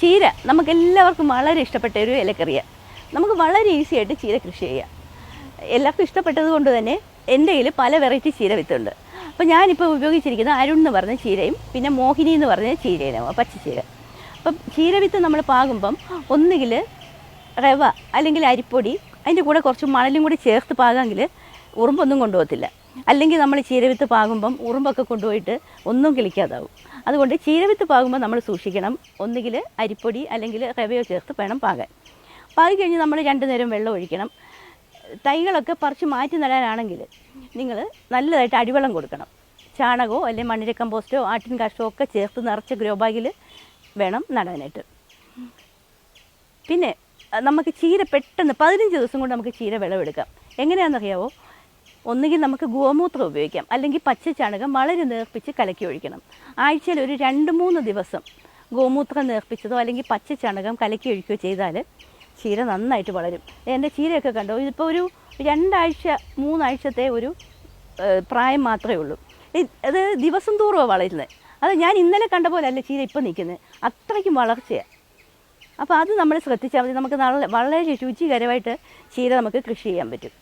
ചീര നമുക്ക് എല്ലാവർക്കും വളരെ ഇഷ്ടപ്പെട്ട ഒരു ഇലക്കറിയ. നമുക്ക് വളരെ ഈസി ആയിട്ട് ചീര കൃഷി ചെയ്യാം. എല്ലാവർക്കും ഇഷ്ടപ്പെട്ടത് കൊണ്ട് തന്നെ എന്റെ കയ്യിൽ പല വെറൈറ്റി ചീര വിത്തുണ്ട്. അപ്പോൾ ഞാനിപ്പോൾ ഉപയോഗിച്ചിരിക്കുന്നത് അരുൺ എന്ന് പറഞ്ഞ ചീരയും പിന്നെ മോഹിനി എന്ന് പറഞ്ഞ പച്ച പച്ചച്ചീര അപ്പം ചീര വിത്ത് നമ്മൾ പാകുമ്പം ഒന്നുകിൽ റവ അല്ലെങ്കിൽ അരിപ്പൊടി അതിന്റെ കൂടെ കുറച്ച് മണലും കൂടി ചേർത്ത് പാകാമെങ്കിൽ ഉറുമ്പൊന്നും കൊണ്ടുപോകത്തില്ല. അല്ലെങ്കിൽ നമ്മൾ ചീരവിത്ത് പാകുമ്പം ഉറുമ്പൊക്കെ കൊണ്ടുപോയിട്ട് ഒന്നും കിളിക്കാതാവും. അതുകൊണ്ട് ചീരവിത്ത് പാകുമ്പോൾ നമ്മൾ സൂക്ഷിക്കണം. ഒന്നുകിൽ അരിപ്പൊടി അല്ലെങ്കിൽ റവയോ ചേർത്ത് വേണം പാകാൻ. പാകി കഴിഞ്ഞ് നമ്മൾ രണ്ട് നേരം വെള്ളം ഒഴിക്കണം. തൈകളൊക്കെ പറിച്ച് മാറ്റി നടാനാണെങ്കിൽ നിങ്ങൾ നല്ലതായിട്ട് അടിവെള്ളം കൊടുക്കണം. ചാണകമോ അല്ലെങ്കിൽ മണ്ണിര കമ്പോസ്റ്റോ ആട്ടിൻ കാഷ്ടോ ഒക്കെ ചേർത്ത് നിറച്ച ഗ്രോ ബാഗിൽ വേണം നടാനായിട്ട്. പിന്നെ നമുക്ക് ചീര പെട്ടെന്ന് പതിനഞ്ച് ദിവസം കൊണ്ട് നമുക്ക് ചീര വിളവെടുക്കാം. എങ്ങനെയാണെന്നറിയാവോ? ഒന്നുകിൽ നമുക്ക് ഗോമൂത്രം ഉപയോഗിക്കാം അല്ലെങ്കിൽ പച്ച ചാണകം വളരെ നേർപ്പിച്ച് കലക്കി ഒഴിക്കണം. ആഴ്ചയിൽ ഒരു രണ്ട് മൂന്ന് ദിവസം ഗോമൂത്രം നേർപ്പിച്ചതോ അല്ലെങ്കിൽ പച്ച ചാണകം കലക്കി ഒഴിക്കുകയോ ചെയ്താൽ ചീര നന്നായിട്ട് വളരും. എന്റെ ചീരയൊക്കെ കണ്ടോ? ഇതിപ്പോൾ ഒരു രണ്ടാഴ്ച മൂന്നാഴ്ചത്തെ ഒരു പ്രായം മാത്രമേ ഉള്ളൂ. അത് ദിവസം തോറുമാണ് വളരുന്നത് അത് ഞാൻ ഇന്നലെ കണ്ട പോലെ അല്ല ചീര ഇപ്പം നിൽക്കുന്നത് അത്രയ്ക്കും വളർച്ചയാണ് അപ്പോൾ അത് നമ്മൾ ശ്രദ്ധിച്ചാൽ മതി. നമുക്ക് നല്ല വളരെ രുചികരമായിട്ട് ചീര നമുക്ക് കൃഷി ചെയ്യാൻ പറ്റും.